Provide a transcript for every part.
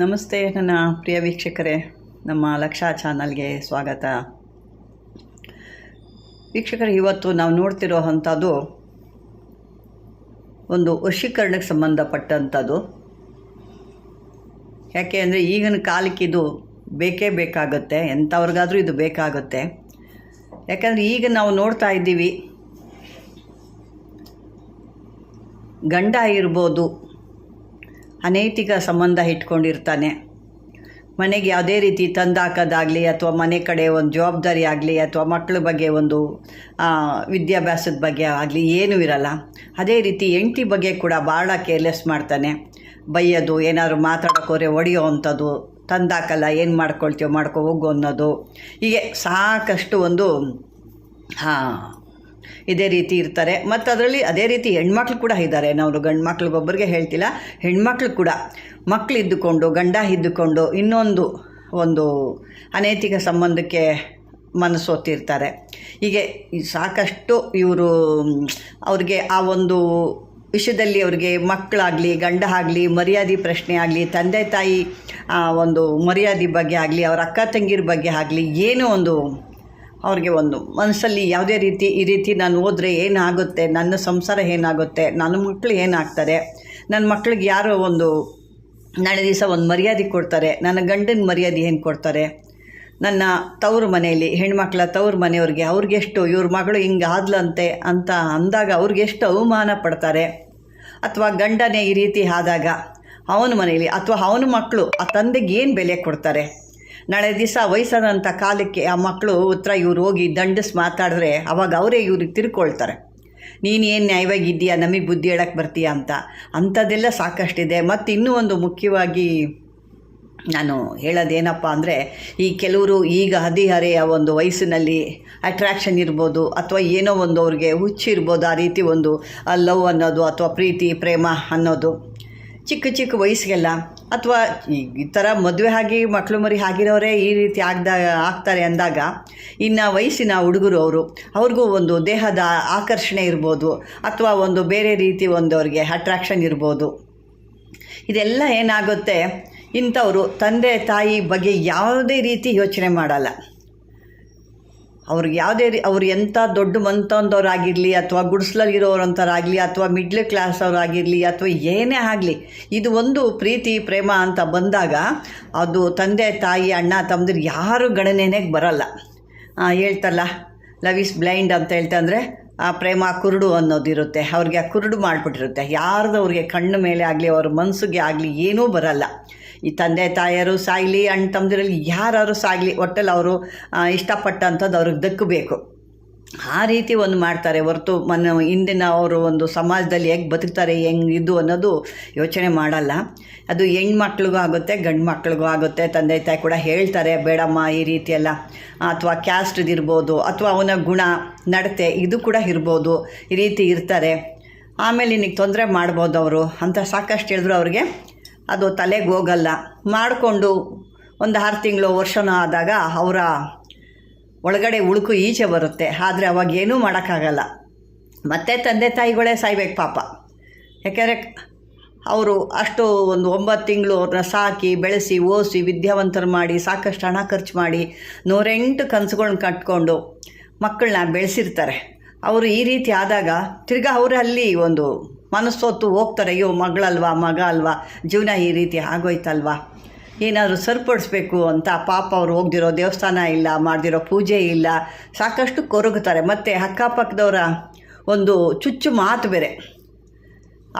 ನಮಸ್ತೆ ನನ್ನ ಪ್ರಿಯ ವೀಕ್ಷಕರೇ, ನಮ್ಮ ಲಕ್ಷಾ ಚಾನಲ್ಗೆ ಸ್ವಾಗತ. ವೀಕ್ಷಕರೇ, ಇವತ್ತು ನಾವು ನೋಡ್ತಿರೋ ಅಂಥದ್ದು ಒಂದು ವಶೀಕರಣಕ್ಕೆ ಸಂಬಂಧಪಟ್ಟಂಥದ್ದು. ಯಾಕೆ ಅಂದರೆ ಈಗಿನ ಕಾಲಕ್ಕೆ ಇದು ಬೇಕೇ ಬೇಕಾಗುತ್ತೆ, ಎಂಥವ್ರಿಗಾದರೂ ಇದು ಬೇಕಾಗುತ್ತೆ. ಯಾಕಂದರೆ ಈಗ ನಾವು ನೋಡ್ತಾ ಇದ್ದೀವಿ, ಗಂಡ ಇರ್ಬೋದು ಅನೈತಿಕ ಸಂಬಂಧ ಇಟ್ಕೊಂಡಿರ್ತಾನೆ. ಮನೆಗೆ ಯಾವುದೇ ರೀತಿ ತಂದಾಕೋದಾಗಲಿ ಅಥವಾ ಮನೆ ಕಡೆ ಒಂದು ಜವಾಬ್ದಾರಿ ಆಗಲಿ ಅಥವಾ ಮಕ್ಕಳ ಬಗ್ಗೆ ಒಂದು ವಿದ್ಯಾಭ್ಯಾಸದ ಬಗ್ಗೆ ಆಗಲಿ ಏನೂ ಇರಲ್ಲ. ಅದೇ ರೀತಿ ಹೆಂಡ್ತಿ ಬಗ್ಗೆ ಕೂಡ ಭಾಳ ಕೇರ್ಲೆಸ್ ಮಾಡ್ತಾನೆ. ಬೈಯೋದು, ಏನಾದರೂ ಮಾತಾಡೋಕೋರೆ ಹೊಡೆಯೋ ಅಂಥದ್ದು, ತಂದಾಕಲ್ಲ, ಏನು ಮಾಡ್ಕೊಳ್ತೀವೋ ಮಾಡ್ಕೊ ಹೋಗು ಅನ್ನೋದು. ಹೀಗೆ ಸಾಕಷ್ಟು ಒಂದು ಹಾಂ ಇದೇ ರೀತಿ ಇರ್ತಾರೆ. ಮತ್ತು ಅದರಲ್ಲಿ ಅದೇ ರೀತಿ ಹೆಣ್ಮಕ್ಳು ಕೂಡ ಇದ್ದಾರೆ. ನಾವು ಗಂಡು ಮಕ್ಳಿಗೊಬ್ಬರಿಗೆ ಹೇಳ್ತಿಲ್ಲ. ಹೆಣ್ಮಕ್ಳು ಕೂಡ ಮಕ್ಳು ಇದ್ದುಕೊಂಡು, ಗಂಡ ಇದ್ದುಕೊಂಡು ಇನ್ನೊಂದು ಒಂದು ಅನೈತಿಕ ಸಂಬಂಧಕ್ಕೆ ಮನಸ್ಸೋತಿರ್ತಾರೆ ಹೀಗೆ ಸಾಕಷ್ಟು ಇವರು ಅವ್ರಿಗೆ ಆ ಒಂದು ವಿಷಯದಲ್ಲಿ ಅವ್ರಿಗೆ ಮಕ್ಕಳಾಗಲಿ, ಗಂಡ ಆಗಲಿ, ಮರ್ಯಾದೆ ಪ್ರಶ್ನೆ ಆಗಲಿ, ತಂದೆ ತಾಯಿ ಒಂದು ಮರ್ಯಾದೆ ಬಗ್ಗೆ ಆಗಲಿ, ಅವ್ರ ಅಕ್ಕ ತಂಗಿರ ಬಗ್ಗೆ ಆಗಲಿ, ಏನೋ ಒಂದು ಅವ್ರಿಗೆ ಒಂದು ಮನಸ್ಸಲ್ಲಿ ಯಾವುದೇ ರೀತಿ ಈ ರೀತಿ ನಾನು ಹೋದರೆ ಏನಾಗುತ್ತೆ? ನನ್ನ ಸಂಸಾರ ಏನಾಗುತ್ತೆ? ನನ್ನ ಮಕ್ಕಳು ಏನಾಗ್ತಾರೆ? ನನ್ನ ಮಕ್ಳಿಗೆ ಯಾರೋ ಒಂದು ನಾಳೆ ದಿವಸ ಒಂದು ಮರ್ಯಾದೆ ಕೊಡ್ತಾರೆ. ನನ್ನ ಗಂಡನ ಮರ್ಯಾದೆ ಏನು ಕೊಡ್ತಾರೆ? ನನ್ನ ತವ್ರ ಮನೆಯಲ್ಲಿ, ಹೆಣ್ಮಕ್ಳ ತವ್ರ ಮನೆಯವ್ರಿಗೆ ಅವ್ರಿಗೆಷ್ಟು, ಇವ್ರ ಮಗಳು ಹಿಂಗೆ ಆದ್ಲಂತೆ ಅಂತ ಅಂದಾಗ ಅವ್ರಿಗೆಷ್ಟು ಅವಮಾನ ಪಡ್ತಾರೆ. ಅಥವಾ ಗಂಡನೇ ಈ ರೀತಿ ಆದಾಗ ಅವನ ಮನೆಯಲ್ಲಿ ಅಥವಾ ಅವನ ಮಕ್ಕಳು ಆ ತಂದೆಗೆ ಏನು ಬೆಲೆ ಕೊಡ್ತಾರೆ? ನಾಳೆ ದಿವಸ ವಯಸ್ಸಾದಂಥ ಕಾಲಕ್ಕೆ ಆ ಮಕ್ಕಳು ಉತ್ತರ ಇವ್ರು ಹೋಗಿ ದಂಡಿಸ್ ಮಾತಾಡಿದ್ರೆ ಅವಾಗ ಅವರೇ ಇವ್ರಿಗೆ ತಿರ್ಕೊಳ್ತಾರೆ ನೀನು ಏನು ನ್ಯಾಯವಾಗಿದ್ದೀಯಾ? ನಮಗೆ ಬುದ್ಧಿ ಹೇಳಕ್ಕೆ ಬರ್ತೀಯಾ ಅಂತ. ಅಂಥದ್ದೆಲ್ಲ ಸಾಕಷ್ಟಿದೆ. ಮತ್ತು ಇನ್ನೂ ಒಂದು ಮುಖ್ಯವಾಗಿ ನಾನು ಹೇಳೋದೇನಪ್ಪ ಅಂದರೆ, ಈ ಕೆಲವರು ಈಗ ಹದಿಹರೆಯ ಒಂದು ವಯಸ್ಸಿನಲ್ಲಿ ಅಟ್ರ್ಯಾಕ್ಷನ್ ಇರ್ಬೋದು, ಅಥವಾ ಏನೋ ಒಂದು ಅವ್ರಿಗೆ ಹುಚ್ಚಿರ್ಬೋದು ಆ ರೀತಿ ಒಂದು ಲವ್ ಅನ್ನೋದು, ಅಥವಾ ಪ್ರೀತಿ, ಪ್ರೇಮ ಅನ್ನೋದು. ಚಿಕ್ಕ ಚಿಕ್ಕ ವಯಸ್ಸಿಗೆಲ್ಲ ಅಥವಾ ಈ ಥರ ಮದುವೆ ಆಗಿ, ಮಕ್ಕಳು ಮರಿ ಆಗಿರೋರೇ ಈ ರೀತಿ ಆಗ್ದ, ಆಗ್ತಾರೆ ಅಂದಾಗ, ಇನ್ನು ವಯಸ್ಸಿನ ಹುಡುಗರು ಅವರು, ಅವ್ರಿಗೂ ಒಂದು ದೇಹದ ಆಕರ್ಷಣೆ ಇರ್ಬೋದು, ಅಥವಾ ಒಂದು ಬೇರೆ ರೀತಿ ಒಂದು ಅವ್ರಿಗೆ ಅಟ್ರಾಕ್ಷನ್ ಇರ್ಬೋದು. ಇದೆಲ್ಲ ಏನಾಗುತ್ತೆ, ಇಂಥವರು ತಂದೆ ತಾಯಿ ಬಗ್ಗೆ ಯಾವುದೇ ರೀತಿ ಯೋಚನೆ ಮಾಡಲ್ಲ. ಅವ್ರಿಗೆ ಯಾವುದೇ ರೀ ಅವ್ರು ಎಂಥ ದೊಡ್ಡ ಮಂತಂದವ್ರಾಗಿರಲಿ ಅಥವಾ ಗುಡಿಸ್ಲಲ್ಲಿರೋರಂಥವ್ರಾಗಲಿ ಅಥವಾ ಮಿಡ್ಲ್ ಕ್ಲಾಸ್ ಅವರಾಗಿರಲಿ ಅಥವಾ ಏನೇ ಆಗಲಿ, ಇದು ಒಂದು ಪ್ರೀತಿ, ಪ್ರೇಮ ಅಂತ ಬಂದಾಗ ಅದು ತಂದೆ, ತಾಯಿ, ಅಣ್ಣ ತಮ್ಮದಿರು ಯಾರು ಗಣನೆಗೆ ಬರಲ್ಲ. ಹೇಳ್ತಲ್ಲ, ಲವ್ ಇಸ್ ಬ್ಲೈಂಡ್ ಅಂತ ಹೇಳ್ತಂದರೆ ಆ ಪ್ರೇಮ ಕುರುಡು ಅನ್ನೋದಿರುತ್ತೆ. ಅವ್ರಿಗೆ ಆ ಕುರುಡು ಮಾಡಿಬಿಟ್ಟಿರುತ್ತೆ. ಯಾರ್ದು ಅವ್ರಿಗೆ ಕಣ್ಣು ಮೇಲೆ ಆಗಲಿ, ಅವ್ರ ಮನಸ್ಸಿಗೆ ಆಗಲಿ ಏನೂ ಬರಲ್ಲ. ಈ ತಂದೆ ತಾಯಿಯರು ಸಾಗಲಿ, ಅಣ್ಣ ತಮ್ಮದಿರಲ್ಲಿ ಯಾರು ಸಾಗಲಿ, ಒಟ್ಟಲ್ಲಿ ಅವರು ಇಷ್ಟಪಟ್ಟಂಥದ್ದು ಅವ್ರಿಗೆ ದಕ್ಕಬೇಕು ಆ ರೀತಿ ಒಂದು ಮಾಡ್ತಾರೆ. ಹೊರತು ಮನ ಇಂದಿನ ಅವರು ಒಂದು ಸಮಾಜದಲ್ಲಿ ಹೇಗೆ ಬದುಕ್ತಾರೆ, ಹೆಂಗೆ ಇದು ಅನ್ನೋದು ಯೋಚನೆ ಮಾಡಲ್ಲ. ಅದು ಹೆಣ್ಮಕ್ಳಿಗೂ ಆಗುತ್ತೆ, ಗಂಡು ಮಕ್ಳಿಗೂ ಆಗುತ್ತೆ. ತಂದೆ ತಾಯಿ ಕೂಡ ಹೇಳ್ತಾರೆ, ಬೇಡಮ್ಮ, ಈ ರೀತಿಯೆಲ್ಲ, ಅಥವಾ ಕ್ಯಾಸ್ಟ್ ಇರ್ಬೋದು, ಅಥವಾ ಅವನ ಗುಣ, ನಡತೆ, ಇದು ಕೂಡ ಇರ್ಬೋದು, ಈ ರೀತಿ ಇರ್ತಾರೆ. ಆಮೇಲೆ ನಿನಗೆ ತೊಂದರೆ ಮಾಡ್ಬೋದು ಅವರು. ಅಂತ ಸಾಕಷ್ಟು ಹೇಳಿದ್ರು ಅವ್ರಿಗೆ. ಅದು ತಲೆಗೆ ಹೋಗಲ್ಲ. ಮಾಡಿಕೊಂಡು ಒಂದು ಆರು ತಿಂಗಳು ವರ್ಷನೋ ಆದಾಗ ಅವರ ಒಳಗಡೆ ಉಳುಕು ಈಚೆ ಬರುತ್ತೆ. ಆದರೆ ಅವಾಗ ಏನೂ ಮಾಡೋಕ್ಕಾಗಲ್ಲ. ಮತ್ತೆ ತಂದೆ ತಾಯಿಗಳೇ ಸಾಯ್ಬೇಕು ಪಾಪ. ಯಾಕೆಂದರೆ ಅವರು ಅಷ್ಟು ಒಂದು ಒಂಬತ್ತು ತಿಂಗಳು ಅವ್ರನ್ನ ಸಾಕಿ, ಬೆಳೆಸಿ, ಓಸಿ, ವಿದ್ಯಾವಂತರು ಮಾಡಿ, ಸಾಕಷ್ಟು ಹಣ ಖರ್ಚು ಮಾಡಿ, ನೂರೆಂಟು ಕನಸುಗಳನ್ನ ಕಟ್ಕೊಂಡು ಮಕ್ಕಳನ್ನ ಬೆಳೆಸಿರ್ತಾರೆ. ಅವರು ಈ ರೀತಿ ಆದಾಗ ತಿರ್ಗಾ ಅವರಲ್ಲಿ ಒಂದು ಮನಸ್ಸೊತ್ತು ಹೋಗ್ತಾರೆ, ಅಯ್ಯೋ, ಮಗಳಲ್ವಾ, ಮಗ ಅಲ್ವಾ, ಜೀವನ ಈ ರೀತಿ ಆಗೋಯ್ತಲ್ವಾ, ಏನಾದರೂ ಸರಿಪಡಿಸ್ಬೇಕು ಅಂತ ಪಾಪ ಅವ್ರು ಹೋಗ್ದಿರೋ ದೇವಸ್ಥಾನ ಇಲ್ಲ, ಮಾಡ್ದಿರೋ ಪೂಜೆ ಇಲ್ಲ, ಸಾಕಷ್ಟು ಕೊರಗುತ್ತಾರೆ. ಮತ್ತು ಅಕ್ಕಪಕ್ಕದವರ ಒಂದು ಚುಚ್ಚು ಮಾತು ಬೇರೆ.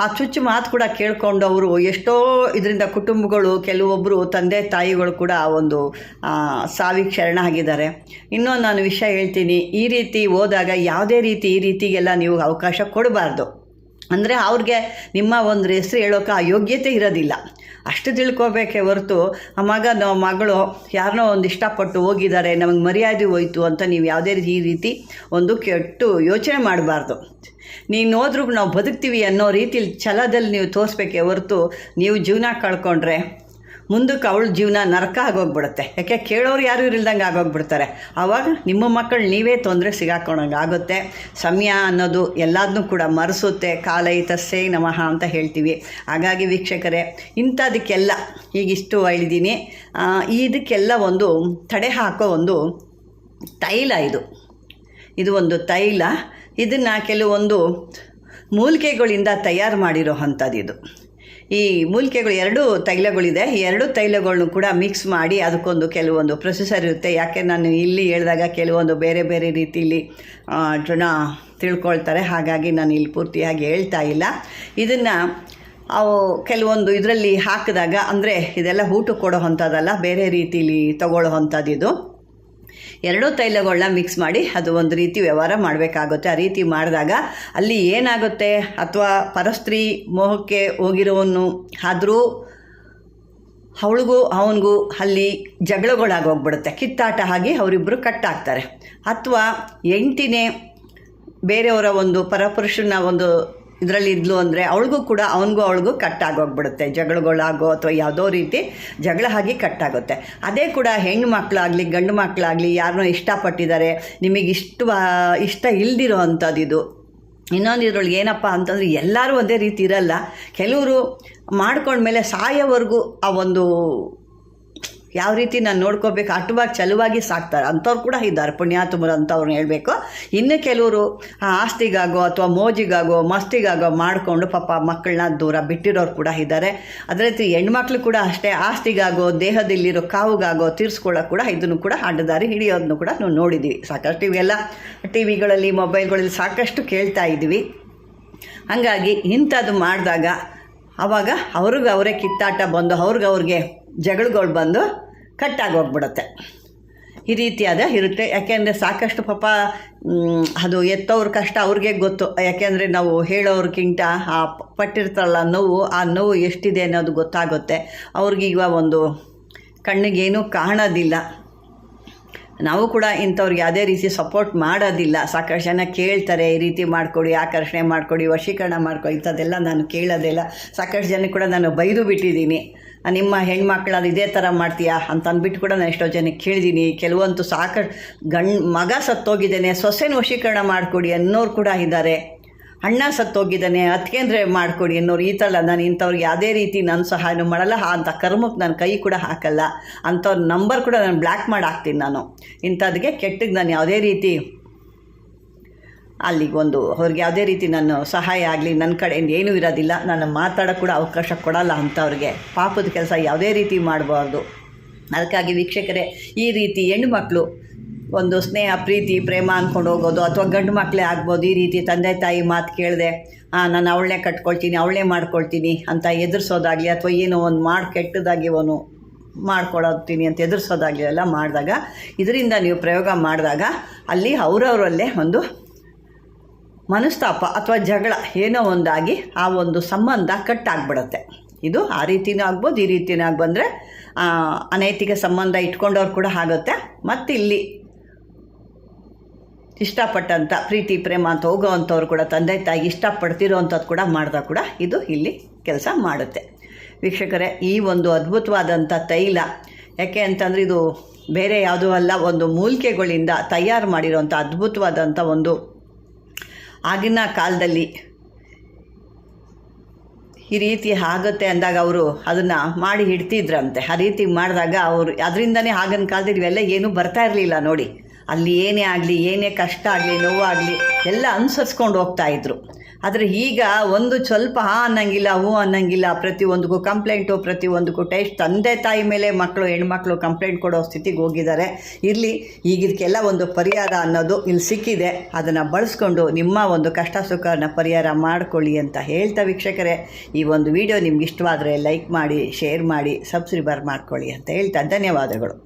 ಆ ಚುಚ್ಚು ಮಾತು ಕೂಡ ಕೇಳಿಕೊಂಡು ಅವರು ಎಷ್ಟೋ ಇದರಿಂದ ಕುಟುಂಬಗಳು ಕೆಲವೊಬ್ಬರು ತಂದೆ, ತಾಯಿಗಳು ಕೂಡ ಒಂದು ಸಾವಿಗೆ ಶರಣ ಆಗಿದ್ದಾರೆ. ಇನ್ನೊಂದು ನಾನು ವಿಷಯ ಹೇಳ್ತೀನಿ, ಈ ರೀತಿ ಹೋದಾಗ ಯಾವುದೇ ರೀತಿ ಈ ರೀತಿಗೆಲ್ಲ ನೀವು ಅವಕಾಶ ಕೊಡಬಾರ್ದು. ಅಂದರೆ ಅವ್ರಿಗೆ ನಿಮ್ಮ ಒಂದು ಹೆಸರು ಹೇಳೋಕೆ ಆ ಯೋಗ್ಯತೆ ಇರೋದಿಲ್ಲ. ಅಷ್ಟು ತಿಳ್ಕೊಬೇಕೆ ಹೊರತು, ಆ ಮಗ ಮಗಳು ಯಾರನ್ನೋ ಒಂದು ಇಷ್ಟಪಟ್ಟು ಹೋಗಿದ್ದಾರೆ ನಮಗೆ ಮರ್ಯಾದೆ ಹೋಯ್ತು ಅಂತ ನೀವು ಯಾವುದೇ ರೀತಿ ಈ ರೀತಿ ಒಂದು ಕೆಟ್ಟು ಯೋಚನೆ ಮಾಡಬಾರ್ದು. ನೀನು ಹೋದ್ರೂ ನಾವು ಬದುಕ್ತೀವಿ ಅನ್ನೋ ರೀತಿಲಿ ಛಲದಲ್ಲಿ ನೀವು ತೋರಿಸ್ಬೇಕೇ ಹೊರತು, ನೀವು ಜೀವನ ಕಳ್ಕೊಂಡ್ರೆ ಮುಂದಕ್ಕೆ ಅವಳ ಜೀವನ ನರಕ ಆಗೋಗ್ಬಿಡುತ್ತೆ. ಯಾಕೆ? ಕೇಳೋರು ಯಾರು ಇರಿಲ್ದಂಗೆ ಆಗೋಗ್ಬಿಡ್ತಾರೆ. ಆವಾಗ ನಿಮ್ಮ ಮಕ್ಕಳು ನೀವೇ ತೊಂದರೆ ಸಿಗಾಕೊಳಂಗೆ ಆಗುತ್ತೆ. ಸಮಯ ಅನ್ನೋದು ಎಲ್ಲದನ್ನೂ ಕೂಡ ಮರೆಸುತ್ತೆ. ಕಾಲೈ ತಸ್ಸೇ ನಮಃ ಅಂತ ಹೇಳ್ತೀವಿ. ಹಾಗಾಗಿ ವೀಕ್ಷಕರೇ, ಇಂಥದಕ್ಕೆಲ್ಲ ಈಗಿಷ್ಟು ಹೇಳಿದ್ದೀನಿ. ಇದಕ್ಕೆಲ್ಲ ಒಂದು ತಡೆ ಹಾಕೋ ಒಂದು ತೈಲ ಇದು. ಇದು ಒಂದು ತೈಲ. ಇದನ್ನು ಕೆಲವೊಂದು ಮೂಲಿಕೆಗಳಿಂದ ತಯಾರು ಮಾಡಿರೋ ಅಂಥದ್ದು ಇದು. ಈ ಮೂಲಿಕೆಗಳು ಎರಡು ತೈಲಗಳಿದೆ. ಈ ಎರಡು ತೈಲಗಳನ್ನು ಕೂಡ ಮಿಕ್ಸ್ ಮಾಡಿ ಅದಕ್ಕೊಂದು ಕೆಲವೊಂದು ಪ್ರೊಸೆಸರ್ ಇರುತ್ತೆ. ಯಾಕೆ ನಾನು ಇಲ್ಲಿ ಹೇಳಿದಾಗ ಕೆಲವೊಂದು ಬೇರೆ ಬೇರೆ ರೀತಿಯಲ್ಲಿ ಜನ ತಿಳ್ಕೊಳ್ತಾರೆ. ಹಾಗಾಗಿ ನಾನು ಇಲ್ಲಿ ಪೂರ್ತಿಯಾಗಿ ಹೇಳ್ತಾ ಇಲ್ಲ. ಇದನ್ನು ಅವು ಕೆಲವೊಂದು ಇದರಲ್ಲಿ ಹಾಕಿದಾಗ, ಅಂದರೆ ಇದೆಲ್ಲ ಊಟಕ್ಕೆ ಕೊಡೋ ಅಂಥದ್ದಲ್ಲ, ಬೇರೆ ರೀತಿಲಿ ತಗೊಳ್ಳೋ ಇದು ಎರಡೂ ತೈಲಗಳನ್ನ ಮಿಕ್ಸ್ ಮಾಡಿ ಅದು ಒಂದು ರೀತಿ ವ್ಯವಹಾರ ಮಾಡಬೇಕಾಗುತ್ತೆ. ಆ ರೀತಿ ಮಾಡಿದಾಗ ಅಲ್ಲಿ ಏನಾಗುತ್ತೆ? ಅಥವಾ ಪರಸ್ತ್ರೀ ಮೋಹಕ್ಕೆ ಹೋಗಿರೋನು ಆದರೂ ಅವಳಿಗೂ ಅವನಿಗೂ ಅಲ್ಲಿ ಜಗಳಗಳಾಗೋಗ್ಬಿಡುತ್ತೆ ಕಿತ್ತಾಟ ಆಗಿ ಅವರಿಬ್ಬರು ಕಟ್ಟಾಗ್ತಾರೆ ಅಥವಾ ಎಂಟಿನೇ ಬೇರೆಯವರ ಒಂದು ಪರಪುರುಷನ ಒಂದು ಇದರಲ್ಲಿ ಇದ್ಲು ಅಂದರೆ ಅವಳಿಗೂ ಕೂಡ ಅವನಿಗೂ ಅವಳಿಗೂ ಕಟ್ಟಾಗೋಗ್ಬಿಡುತ್ತೆ ಜಗಳಗಳಾಗೋ ಅಥವಾ ಯಾವುದೋ ರೀತಿ ಜಗಳ ಆಗಿ ಕಟ್ಟಾಗುತ್ತೆ ಅದೇ ಕೂಡ ಹೆಣ್ಣು ಮಕ್ಕಳಾಗಲಿ ಗಂಡು ಮಕ್ಕಳಾಗಲಿ ಯಾರನ್ನೋ ಇಷ್ಟಪಟ್ಟಿದ್ದಾರೆ. ನಿಮಗೆ ಇಷ್ಟ ಇಷ್ಟ ಇಲ್ದಿರೋ ಅಂಥದ್ದು ಇದು. ಇನ್ನೊಂದು ಇದ್ರೊಳಗೆ ಏನಪ್ಪ ಅಂತಂದರೆ ಎಲ್ಲರೂ ಒಂದೇ ರೀತಿ ಇರಲ್ಲ. ಕೆಲವರು ಮಾಡ್ಕೊಂಡ್ಮೇಲೆ ಸಾಯೋವರೆಗೂ ಆ ಒಂದು ಯಾವ ರೀತಿ ನಾನು ನೋಡ್ಕೋಬೇಕು, ಅಟುವಾಗಿ ಚಲುವಾಗಿ ಸಾಕ್ತಾರೆ, ಅಂಥವ್ರು ಕೂಡ ಇದ್ದಾರೆ. ಪುಣ್ಯಾತ್ಮರು ಅಂಥವ್ರನ್ನ ಹೇಳಬೇಕು. ಇನ್ನು ಕೆಲವರು ಆಸ್ತಿಗಾಗೋ ಅಥವಾ ಮೋಜಿಗಾಗೋ, ಮಸ್ತಿಗಾಗೋ ಮಾಡಿಕೊಂಡು ಪಾಪ ಮಕ್ಕಳನ್ನ ದೂರ ಬಿಟ್ಟಿರೋರು ಕೂಡ ಇದ್ದಾರೆ. ಅದೇ ರೀತಿ ಹೆಣ್ಮಕ್ಳು ಕೂಡ ಅಷ್ಟೇ, ಆಸ್ತಿಗಾಗೋ, ದೇಹದಲ್ಲಿರೋ ಕಾವುಗಾಗೋ ತೀರಿಸ್ಕೊಳ್ಳೋಕೆ ಕೂಡ ಇದನ್ನು ಕೂಡ ಅಡ್ಡದಾರಿ ಹಿಡಿಯೋದನ್ನು ಕೂಡ ನಾವು ನೋಡಿದ್ದೀವಿ ಸಾಕಷ್ಟು ಇವೆಲ್ಲ ಟಿ ವಿಗಳಲ್ಲಿ ಮೊಬೈಲ್ಗಳಲ್ಲಿ ಸಾಕಷ್ಟು ಕೇಳ್ತಾ ಇದ್ದೀವಿ ಹಾಗಾಗಿ ಇಂಥದ್ದು ಮಾಡಿದಾಗ ಆವಾಗ ಅವ್ರಿಗೆ ಅವರೇ ಕಿತ್ತಾಟ ಬಂದು ಅವ್ರಿಗೆ ಅವ್ರಿಗೆ ಜಗಳಗಳು ಬಂದು ಕಟ್ಟಾಗೋಗ್ಬಿಡುತ್ತೆ ಈ ರೀತಿಯಾದ ಇರುತ್ತೆ. ಯಾಕೆಂದರೆ ಸಾಕಷ್ಟು ಪಾಪ ಅದು ಎತ್ತವ್ರ ಕಷ್ಟ ಅವ್ರಿಗೆ ಗೊತ್ತು. ಯಾಕೆಂದರೆ ನಾವು ಹೇಳೋರ್ಗಿಂತ ಆ ಪಟ್ಟಿರ್ತಾರಲ್ಲ ನೋವು, ಆ ನೋವು ಎಷ್ಟಿದೆ ಅನ್ನೋದು ಗೊತ್ತಾಗುತ್ತೆ. ಅವ್ರಿಗೀಗ ಒಂದು ಕಣ್ಣಿಗೇನೂ ಕಾಣೋದಿಲ್ಲ. ನಾವು ಕೂಡ ಇಂಥವ್ರಿಗೆ ಯಾವುದೇ ರೀತಿ ಸಪೋರ್ಟ್ ಮಾಡೋದಿಲ್ಲ. ಸಾಕಷ್ಟು ಜನ ಕೇಳ್ತಾರೆ, ಈ ರೀತಿ ಮಾಡಿಕೊಡಿ, ಆಕರ್ಷಣೆ ಮಾಡಿಕೊಡಿ, ವಶೀಕರಣ ಮಾಡ್ಕೊಡಿ, ಇಂಥದ್ದೆಲ್ಲ ನಾನು ಕೇಳೋದಿಲ್ಲ ಸಾಕಷ್ಟು ಜನ ಕೂಡ ನಾನು ಬೈದು ಬಿಟ್ಟಿದ್ದೀನಿ. ನಿಮ್ಮ ಹೆಣ್ಮಕ್ಳದ್ದು ಇದೇ ಥರ ಮಾಡ್ತೀಯಾ ಅಂತ ಅಂದ್ಬಿಟ್ಟು ಕೂಡ ನಾನು ಎಷ್ಟೋ ಜನಕ್ಕೆ ಕೇಳಿದ್ದೀನಿ ಕೆಲವಂತೂ ಸಾಕಷ್ಟು ಗಂಡ್ ಮಗ ಸತ್ತೋಗಿದ್ದೇನೆ, ಸೊಸೆನ ವಶೀಕರಣ ಮಾಡಿಕೊಡಿ ಅನ್ನೋರು ಕೂಡ ಇದ್ದಾರೆ. ಅಣ್ಣ ಸತ್ತೋಗಿದ್ದಾನೆ ಅದಕ್ಕೇಂದ್ರೆ ಮಾಡಿಕೊಡಿ ಅನ್ನೋರು ಈ ಥರ ನಾನು ಇಂಥವ್ರಿಗೆ ಯಾವುದೇ ರೀತಿ ನಾನು ಸಹಾಯನೂ ಮಾಡಲ್ಲ ಅಂತ ಕರ್ಮಕ್ಕೆ ನಾನು ಕೈ ಕೂಡ ಹಾಕಲ್ಲ. ಅಂಥವ್ರ ನಂಬರ್ ಕೂಡ ನಾನು ಬ್ಲ್ಯಾಕ್ ಮಾಡಿ ಹಾಕ್ತೀನಿ ನಾನು. ಇಂಥದ್ಗೆ ಕೆಟ್ಟಗೆ ನಾನು ಯಾವುದೇ ರೀತಿ ಅಲ್ಲಿಗೊಂದು ಅವ್ರಿಗೆ ಯಾವುದೇ ರೀತಿ ನಾನು ಸಹಾಯ ಆಗಲಿ ನನ್ನ ಕಡೆಯಿಂದ ಏನೂ ಇರೋದಿಲ್ಲ. ನಾನು ಮಾತಾಡೋಕ್ಕೆ ಕೂಡ ಅವಕಾಶ ಕೊಡಲ್ಲ ಅಂಥವ್ರಿಗೆ ಪಾಪದ ಕೆಲಸ ಯಾವುದೇ ರೀತಿ ಮಾಡಬಾರ್ದು. ಅದಕ್ಕಾಗಿ ವೀಕ್ಷಕರೇ, ಈ ರೀತಿ ಹೆಣ್ಣುಮಕ್ಕಳು ಒಂದು ಸ್ನೇಹ, ಪ್ರೀತಿ, ಪ್ರೇಮ ಅಂದ್ಕೊಂಡು ಹೋಗೋದು ಅಥವಾ ಗಂಡು ಮಕ್ಕಳೇ ಆಗ್ಬೋದು, ಈ ರೀತಿ ತಂದೆ ತಾಯಿ ಮಾತು ಕೇಳಿದೆ ನಾನು ಅವಳನ್ನೇ ಕಟ್ಕೊಳ್ತೀನಿ ಅವಳೇ ಮಾಡ್ಕೊಳ್ತೀನಿ ಅಂತ ಎದುರಿಸೋದಾಗಲಿ ಅಥವಾ ಏನೋ ಒಂದು ಮಾಡಿ ಕೆಟ್ಟದಾಗಿ ಅವನು ಮಾಡ್ಕೊಳತ್ತೀನಿ ಅಂತ ಎದುರಿಸೋದಾಗಲಿ ಎಲ್ಲ ಮಾಡಿದಾಗ, ಇದರಿಂದ ನೀವು ಪ್ರಯೋಗ ಮಾಡಿದಾಗ ಅಲ್ಲಿ ಅವರವರಲ್ಲೇ ಒಂದು ಮನಸ್ತಾಪ ಅಥವಾ ಜಗಳ ಏನೋ ಒಂದಾಗಿ ಆ ಒಂದು ಸಂಬಂಧ ಕಟ್ಟಾಗ್ಬಿಡುತ್ತೆ. ಇದು ಆ ರೀತಿನೂ ಆಗ್ಬೋದು, ಈ ರೀತಿನೂ ಆಗಿ ಬಂದರೆ ಅನೈತಿಕ ಸಂಬಂಧ ಇಟ್ಕೊಂಡವ್ರು ಕೂಡ ಆಗುತ್ತೆ. ಮತ್ತು ಇಲ್ಲಿ ಇಷ್ಟಪಟ್ಟಂಥ ಪ್ರೀತಿ, ಪ್ರೇಮ ಅಂತ ಹೋಗೋವಂಥವ್ರು ಕೂಡ, ತಂದೆ, ತಾಯಿ ಇಷ್ಟಪಡ್ತಿರೋ ಅಂಥದ್ದು ಕೂಡ ಮಾಡಿದಾಗ ಕೂಡ ಇದು ಇಲ್ಲಿ ಕೆಲಸ ಮಾಡುತ್ತೆ. ವೀಕ್ಷಕರೇ, ಈ ಒಂದು ಅದ್ಭುತವಾದಂಥ ತೈಲ, ಯಾಕೆ ಅಂತಂದರೆ ಇದು ಬೇರೆ ಯಾವುದೂ ಅಲ್ಲ, ಒಂದು ಮೂಲಿಕೆಗಳಿಂದ ತಯಾರು ಮಾಡಿರೋಂಥ ಅದ್ಭುತವಾದಂಥ ಒಂದು ಆಗಿನ ಕಾಲದಲ್ಲಿ ಈ ರೀತಿ ಆಗುತ್ತೆ ಅಂದಾಗ ಅವರು ಅದನ್ನು ಮಾಡಿ ಇಡ್ತಿದ್ರಂತೆ ಆ ರೀತಿ ಮಾಡಿದಾಗ ಅವರು ಅದರಿಂದನೇ ಆಗಿನ ಕಾಲದಲ್ಲಿ ಇವೆಲ್ಲ ಏನೂ ಬರ್ತಾ ಇರಲಿಲ್ಲ ನೋಡಿ. ಅಲ್ಲಿ ಏನೇ ಆಗಲಿ, ಏನೇ ಕಷ್ಟ ಆಗಲಿ ನೋವಾಗಲಿ ಎಲ್ಲ ಅನುಸರಿಸ್ಕೊಂಡು ಹೋಗ್ತಾ ಇದ್ರು. ಆದರೆ ಈಗ ಒಂದು ಸ್ವಲ್ಪ ಹಾ ಅನ್ನಂಗಿಲ್ಲ, ಹೂ ಅನ್ನಂಗಿಲ್ಲ ಪ್ರತಿಯೊಂದಕ್ಕೂ ಕಂಪ್ಲೇಂಟು ಪ್ರತಿಯೊಂದಕ್ಕೂ ಟೆಸ್ಟ್ ತಂದೆ ತಾಯಿ ಮೇಲೆ ಮಕ್ಕಳು, ಹೆಣ್ಮಕ್ಳು ಕಂಪ್ಲೇಂಟ್ ಕೊಡೋ ಸ್ಥಿತಿಗೆ ಹೋಗಿದ್ದಾರೆ. ಇರಲಿ, ಈಗ ಇದಕ್ಕೆಲ್ಲ ಒಂದು ಪರಿಹಾರ ಅನ್ನೋದು ಇಲ್ಲಿ ಸಿಕ್ಕಿದೆ. ಅದನ್ನು ಬಳಸ್ಕೊಂಡು ನಿಮ್ಮ ಒಂದು ಕಷ್ಟ ಸುಖನ ಪರಿಹಾರ ಮಾಡಿಕೊಳ್ಳಿ ಅಂತ ಹೇಳ್ತಾ ವೀಕ್ಷಕರೇ. ಈ ಒಂದು ವಿಡಿಯೋ ನಿಮ್ಗೆ ಇಷ್ಟವಾದರೆ ಲೈಕ್ ಮಾಡಿ ಶೇರ್ ಮಾಡಿ ಸಬ್ಸ್ಕ್ರೈಬರ್ ಮಾಡ್ಕೊಳ್ಳಿ ಅಂತ ಹೇಳ್ತಾ ಧನ್ಯವಾದಗಳು.